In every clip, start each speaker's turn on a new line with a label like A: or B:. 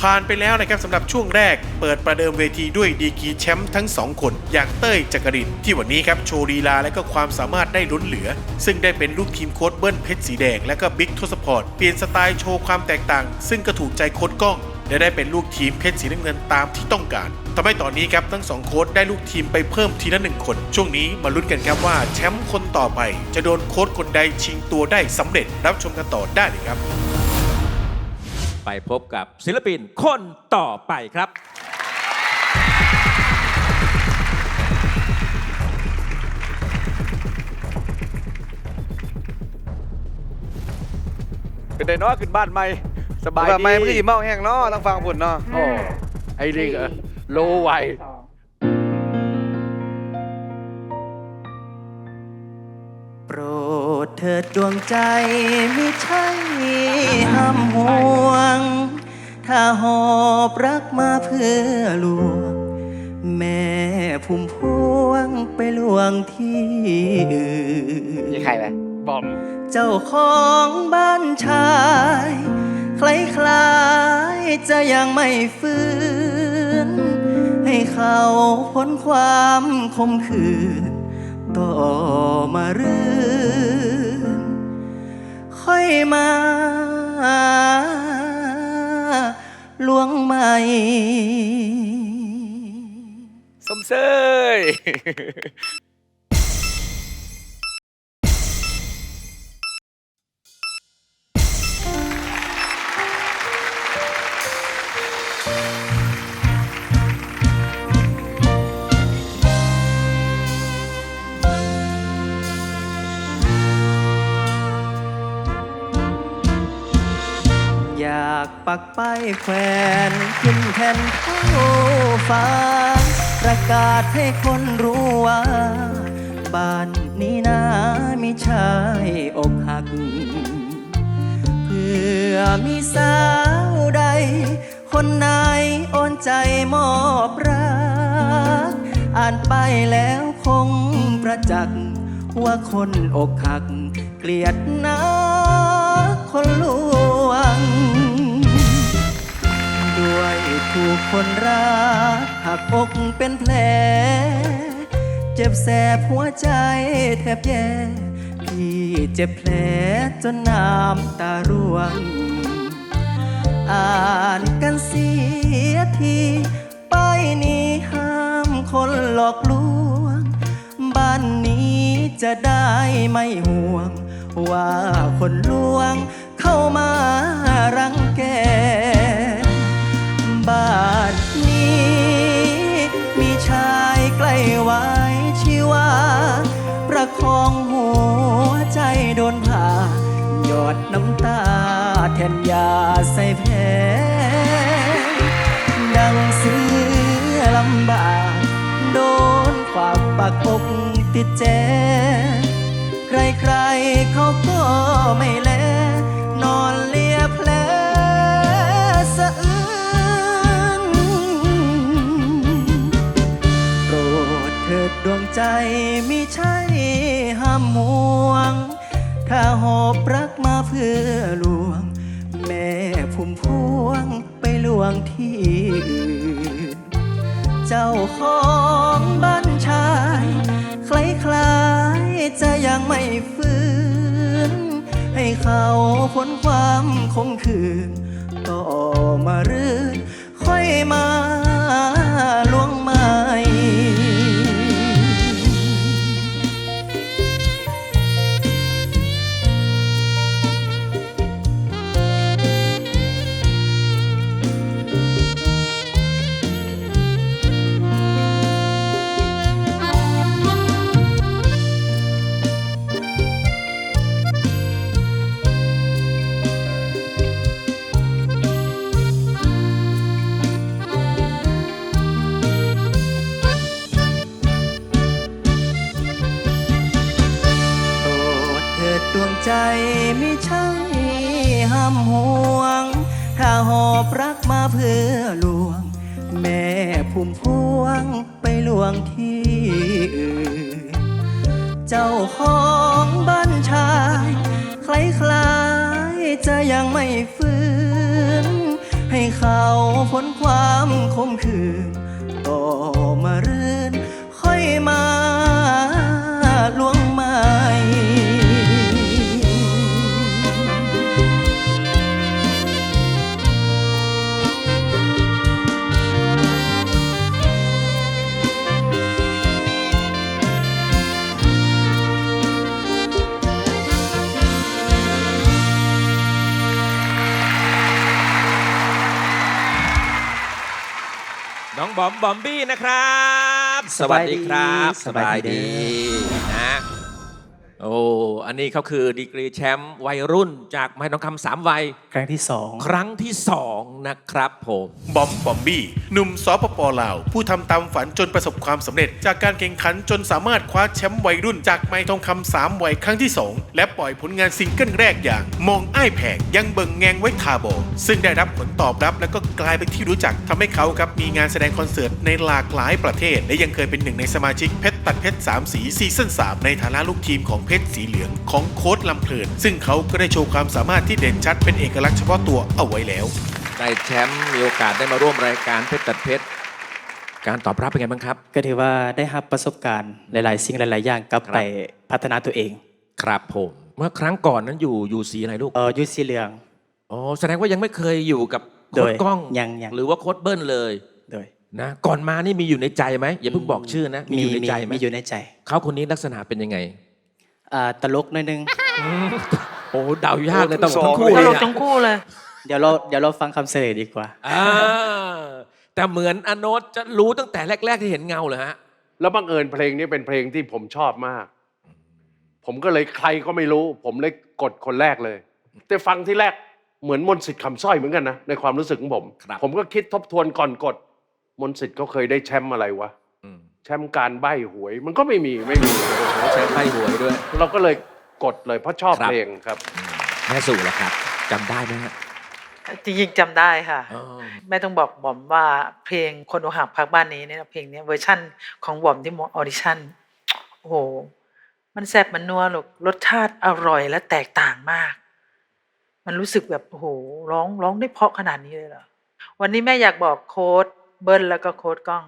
A: ผ่านไปแล้วนะครับสำหรับช่วงแรก เปิดประเดิมเวทีด้วยดีกีแชมป์ทั้งสองคน อย่างเต้ยจักรินที่วันนี้ครับโชว์ลีลาและก็ความสามารถได้ล้นเหลือ ซึ่งได้เป็นลูกทีมโค้ดเบิ้ลเพชรสีแดงและก็บิ๊กทศพรเปลี่ยนสไตล์โชว์ความแตกต่าง ซึ่งก็ถูกใจโค้ดก้องและได้เป็นลูกทีมเพชรสีน้ำเงินตามที่ต้องการทำให้ตอนนี้ครับทั้งสองโค้ดได้ลูกทีมไปเพิ่มทีละหนึ่งคน ช่วงนี้มาลุ้นกันครับว่าแชมป์คนต่อไป จะโดนโค้ดคนใดชิงตัวได้สำเร็จรับชมกันต่อได้เลยครับ
B: ไปพบกับศิลปินคนต่อไปครับ
C: เป็นไดเนาะขึ้นบ้านใหม่สบาย
D: แบบ
C: ดี
D: ไม่ไม่ได้เมาแห้งเนาะต้องฟังผุนเนาะ
C: โอ้ไอ้นี่ก็โลไว
E: เถิดดวงใจไม่ใช่ห้ามห่วง ถ้าหอบรักมาเพื่อลวง แม่พุ่มพวงไปลวงที่อื่น
D: มีใครไหม
C: บอม
E: เจ้าของบ้านชาย คล้ายๆจะยังไม่ฟื้น ให้เขาพ้นความคมคืนต่อมารื่น ค่อยมา ลวงใหม่
C: สมเสย
E: ปักป้ายแขวนขึ้นแผ่นเท้าฟ้า ประกาศให้คนรู้ว่า บ้านนี้นะมีชายอกหัก เพื่อมีสาวใด คนไหนโอนใจมอบรัก อ่านไปแล้วคงประจักษ์ว่าคนอกหัก เกลียดนักคนลวง ด้วยถูกคนรักหักอกเป็นแผล เจ็บแสบหัวใจแทบแย่พี่เจ็บแผลจนน้ำตาร่วง อ่านกันเสียทีป้ายนี้ห้ามคนหลอกลวง บ้านนี้จะได้ไม่ห่วง ว่าคนลวงเข้ามา ยาใส่แผลดังเสือลำบากโดนฝากปากอกติดแจ ใครๆเขาก็ไม่แล นอนเลียแผลสะอื้นโปรดเถิดดวงใจมิใช่ห้ามห่วง ถ้าหอบรักมาเพื่อลวง พุ่มพวงไปลวงที่อื่น เจ้าของบ้านชาย คล้ายๆจะยังไม่ฟื้น ให้เขาพ้นความคมคืนต่อมารื่นค่อยมาลวงใหม่ ใช่ห้ามห่วง ถ้าหอบรักมาเพื่อลวง แม่พุ่มพวงไปลวงที่อื่น เจ้าของบ้านชาย คล้ายๆจะยังไม่ฟื้น ให้เขาพ้นความคมคืนก็มาเรื่
B: น องบอมบอมบี้นะครับ สวัสดีครับ
E: สบายดี
B: นะ โอ้อันนี้เขาคือดีกรีแชมป์วัยรุ่นจากไม้ทองคำสามวัย
E: ครั้งที่สอง
B: ครั้งที่สองนะครับผม
A: บอมบอมบี้หนุ่มสปปลาว ผู้ทำตามฝันจนประสบความสำเร็จ จากการแข่งขันจนสามารถคว้าแชมป์วัยรุ่นจากไม้ทองคำสามวัยครั้งที่2และปล่อยผลงานซิงเกิลแรกอย่าง มองอ้ายแผงยังเบิ่งแงงไว้ทาโบซึ่งได้รับผลตอบรับและก็กลายเป็นที่รู้จักทำให้เขาครับมีงานแสดงคอนเสิร์ตในหลากหลายประเทศ และยังเคยเป็นหนึ่งในสมาชิกเพชร ตัดเพชรสามสีซีซั่น3ในฐานะลูกทีมของเพชรสีเหลืองของโค้ดลำเพลิน ซึ่งเขาก็ได้โชว์ความสามารถที่เด่นชัดเป็นเอกลักษณ์เฉพาะตัวเอาไว้แล้ว
B: ได้แชมป์มีโอกาสได้มาร่วมรายการเพชรตัดเพชร การตอบรับเป็นไงบ้างครับ
E: ก็ถือว่าได้รับประสบการณ์หลาย ๆ สิ่งหลาย ๆ อย่างกลับ
B: ครับ
E: ไปพัฒนาตัวเอง
B: ครับผม เมื่อครั้งก่อนนั้นอยู่อยู่สีอะไรลูก
E: เออยุทธสีเหลือง
B: อ๋อ แสดงว่ายังไม่เคยอยู่กับโค้
E: โด
B: ด
E: ย
B: กล้อง
E: ยังยัง
B: หรือว่าโค้ดเบิ้ลเลย
E: โดย
B: นะก่อนมานี่มีอยู่ในใจไหมอย่าเพิ่งบอกชื่อนะมีอยู่ในใจไหม
E: มีอยู่ในใจ
B: เขาคนนี้ลักษณะเป็นยังไง
E: อ่าตลกหน่อยนึง
B: โอ้เดายากเลยต้อง
D: สอง
B: ทั้งคู่
D: ต
B: เลย
F: ตลก
B: อะ
F: ทั้งคู่เลย
E: เดี๋ยวเราเดี๋ยวเราฟังคำเสนอดีกว่า
B: อ่าแต่เหมือนอโนตจะรู้ตั้งแต่แรก ๆที่เห็นเงาเลยฮะ
C: แล้วบังเอิญเพลงนี้เป็นเพลงที่ผมชอบมาก ผมก็เลยใครก็ไม่รู้ ผมเลยกดคนแรกเลย แต่ฟังที่แรกเหมือนมนต์สิทธิ์คำสร้อยเหมือนกันนะในความรู้สึกของผม
B: ครับ
C: ผมก็คิดทบทวนก่อนกด มนต์สิทธิ์เขาเคยได้แชมป์อะไรวะ
B: อืม
C: แชมป์การใบ้หวย มันก็ไม่มีไม่มี
B: ใช้ไพ่หวยด้วย
C: เราก็เลยกดเลยเพราะชอบ
B: ครับ
C: เพลงครับ
B: แม่สู่แล้วครับจำได้ไหมฮะ
F: จริงๆจำได้ค่ะ
B: อ๋อ
F: แม่ต้องบอกบอมว่าเพลงคนอกหักพักบ้านนี้เนี่ยเพลงเนี้ยเวอร์ชั่นของบอมที่ออดิชั่นโอ้โห มันแซ่บมันนัวหรอกรสชาติอร่อยและแตกต่างมาก มันรู้สึกแบบโอ้โหร้องร้องได้เพราะขนาดนี้เลยเหรอวันนี้แม่อยากบอกโค้ด เบิ้ลแล้วก็โค้ดกล้อง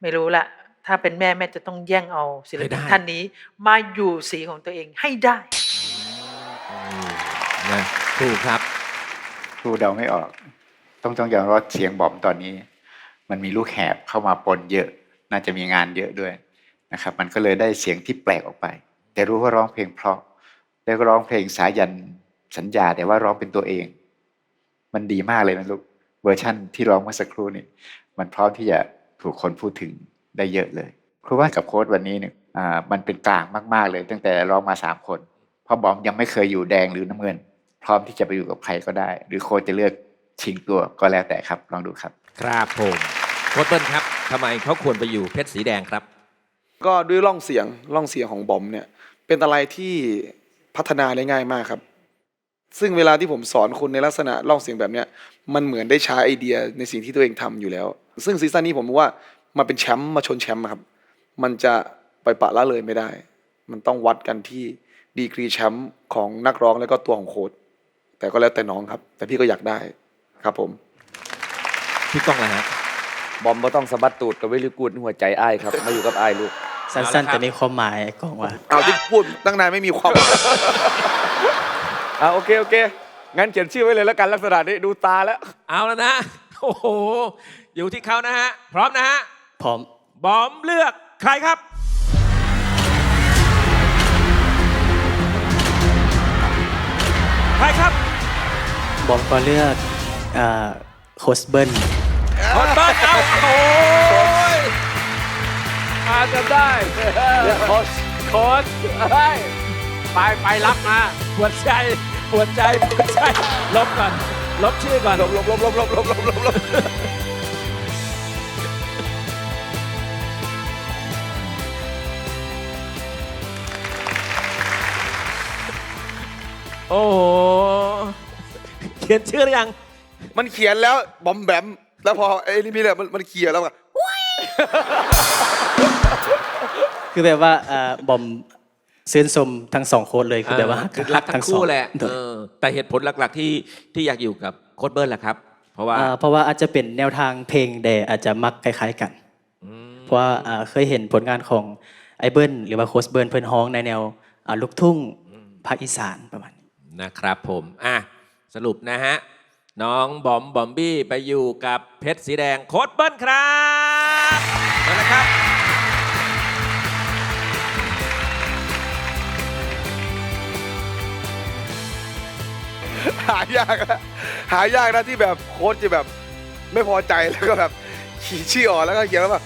F: ไม่รู้ละถ้าเป็นแม่แม่จะต้องแย่งเอาศิล
B: ให้
F: ปิ
B: ได้
F: นท่านนี้ มาอยู่สีของตัวเองให้ได้
B: นะถูกครับ
G: ครูเดาไม่ออก ต้องต้องยอมรับว่าเสียงบอมตอนนี้ มันมีลูกแหบเข้ามาปนเยอะ น่าจะมีงานเยอะด้วยนะครับ มันก็เลยได้เสียงที่แปลกออกไป แต่รู้ว่าร้องเพลงเพราะแล้วก็ร้องเพลงสายันสัญญาแต่ว่าร้องเป็นตัวเอง มันดีมากเลยนะลูก เวอร์ชั่นที่ร้องเมื่อสักครู่นี่มันพร้อมที่จะถูกคนพูดถึงได้เยอะเลยครูว่ากับโค้ดวันนี้เนี่ยอ่ามันเป็นกลางมาก ๆ เลย ตั้งแต่ร้องมาสามคนเพราะบอมยังไม่เคยอยู่แดงหรือน้ำเงิน พร้อมที่จะไปอยู่กับใครก็ได้ หรือโค้ชจะเลือกชิงตัวก็แล้วแต่ครับ ลองดูครับ
B: ครับผมโค้ดเบิ้ลครับทำไมเขาควรไปอยู่เพชรสีแดงครับ
D: ก็ด้วยร่องเสียงร่องเสียงของบอมเนี่ยเป็นอะไรที่พัฒนาได้ง่ายมากครับ ซึ่งเวลาที่ผมสอนคุณในลักษณะร่องเสียงแบบเนี้ยมันเหมือนได้ใช้ไอเดียในสิ่งที่ตัวเองทำอยู่แล้ว ซึ่งซีซั่นนี้ผมว่ามาเป็นแชมป์มาชนแชมป์อะครับ มันจะไปปะละเลยไม่ได้ มันต้องวัดกันที่ดีกรีแชมป์ของนักร้องแล้วก็ตัวของโค้ดแต่ก็แล้วแต่น้องครับ แต่พี่ก็อยากได้ครับผม
B: พี่ก้องเลยฮะ
H: บอมบ่ต้องสะบัดตูดกับเวลิกูดหัวใจอ้ายครับ มาอยู่กับอ้ายลูก
E: สั้น
B: เอาละครับ
E: ๆแต่มีความหมายกองว่า
D: เอาที่พูดตั้งนานไม่มีความหมาย
C: อ่าโอเคโอเค งั้นเขียนชื่อไว้เลยแล้วกันลักษณะนี้ดูตาแล้ว
B: เอาแล้วนะ โอ้โห อยู่ที่เขานะฮะ พร้อมนะฮะ
E: พร้อม
B: บอมเลือกใครครับ ใครครับ
E: บอมก็เลือกอ่าโคสเบิล
B: โค้ดเบิ้ลเอาโอ้ย
C: อาจจะได้ โค้ชโค้ชเฮ้ย ไปไปรับมา
B: ปวดใจปวดใจปวดใจลบก่อนลบชื่อก่อน
C: ลบลบลบลบลบลบลบลบลบ
B: โอ้โหเขียนชื่อหรือยัง
D: มันเขียนแล้วบอมแบม แล้วพอไอ้นี่พี่เนี่ยมันมันเขียนแล้วอะ
E: คือแบบว่าอ่าบอม เสื้นสมทั้งสองโค้ดเลยคือแบบว่า
B: คือรักทั้งคู่แหละ
E: โด
B: เอยอแต่เหตุผลหลักๆที่ที่อยากอยู่กับโค้ดเบิร์นแหละครับ เพราะว่า
E: อ่าเพราะว่าอาจจะเป็นแนวทางเพลงแต่อาจจะมักคล้าย ๆ กัน
B: อืม
E: เพราะว่าอ่าเคยเห็นผลงานของไอเบิลหรือว่าโคสเบิร์นเพิ่นฮ้องในแนวอ่าลูกทุ่งภาคอีสานประมาณนี้
B: นะครับผมอะสรุปนะฮะน้องบอมบอมบี้ไปอยู่กับเพชรสีแดงโค้ดเบิ้ลครับมาเลยครับ
D: หายากนะหายากนะที่แบบโค้ชจะแบบไม่พอใจแล้วก็แบบขีดชื่อออกแล้วก็เขียนแล้วแบบ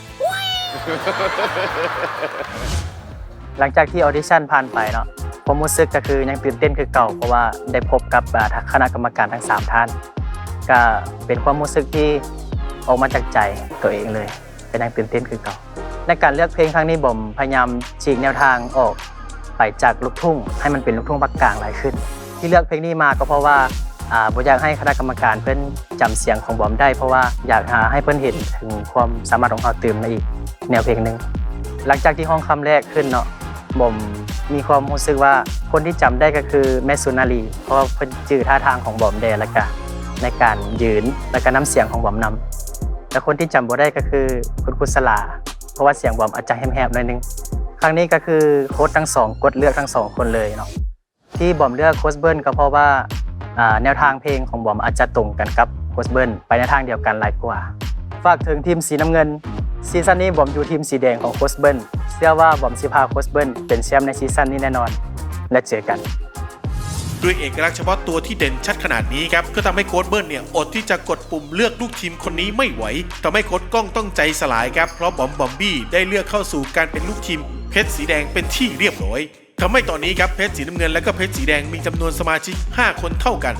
I: หลังจากที่ออดิชั่นผ่านไปเนาะผมรู้สึกก็คือยังตื่นเต้นคือเก่าเพราะว่าได้พบกับอ่าคณะกรรมการทั้ง 3 ท่าน ก็เป็นความรู้สึกที่ออกมาจากใจตัวเองเลยเป็นยังตื่นเต้นคือเก่า ในการเลือกเพลงครั้งนี้ผมพยายามฉีกแนวทางออกไปจากลูกทุ่ง ให้มันเป็นลูกทุ่งภาคกลางหลายขึ้น ที่เลือกเพลงนี้มาก็เพราะว่าอ่อยากให้คณะกรรมการเพิ่อนจำเสียงของบอมได้ เพราะว่าอยากหาให้เพิ่อนเห็นถึงความสามารถของเขาเติมในอีกแนวเพลงหนึ่งหลังจากที่ห้องคำแรกขึ้นเนาะผมมีความรู้สึกว่าคนที่จำได้ก็คือแม่สุนารีเพราะว่าเพิ่อนจื่อท่าทางของบอมแดแล้วก็ในการยืนแล้วก็น้ำเสียงของบอมนำและคนที่จำบ่ได้ก็คือคุณกุศลาเพราะว่าเสียงบอมอาจจะแหบๆหน่อยนึงครั้งนี้ก็คือโค้ชทั้งสองกดเลือกทั้งสองคนเลยเนาะ ที่บอมเลือกโค้ชเบิร์นก็เพราะว่าแนวทางเพลงของบอมอาจจะตรงกันกับโค้ชเบิร์นไปในทางเดียวกันหลายกว่า ฝากถึงทีมสีน้ำเงินซีซั่นนี้บอมอยู่ทีมสีแดงของโค้ชเบิร์นเชื่อว่าบอมสิพาโค้ชเบิร์นเป็นแชมป์ในซีซั่นนี้แน่นอน และเจอกัน
A: ด้วยเอกลักษณ์เฉพาะตัวที่เด่นชัดขนาดนี้ครับก็ทำให้โค้ดเบิร์นเนี่ยอดที่จะกดปุ่มเลือกลูกทีมคนนี้ไม่ไหวทำให้โค้ดกล้องต้องใจสลายครับเพราะบอมบอมบี้ได้เลือกเข้าสู่การเป็นลูกทีมเพชรสีแดงเป็นที่เรียบร้อย ทำให้ตอนนี้ครับเพชรสีน้ำเงินและก็เพชรสีแดงมีจำนวนสมาชิก 5 คนเท่ากัน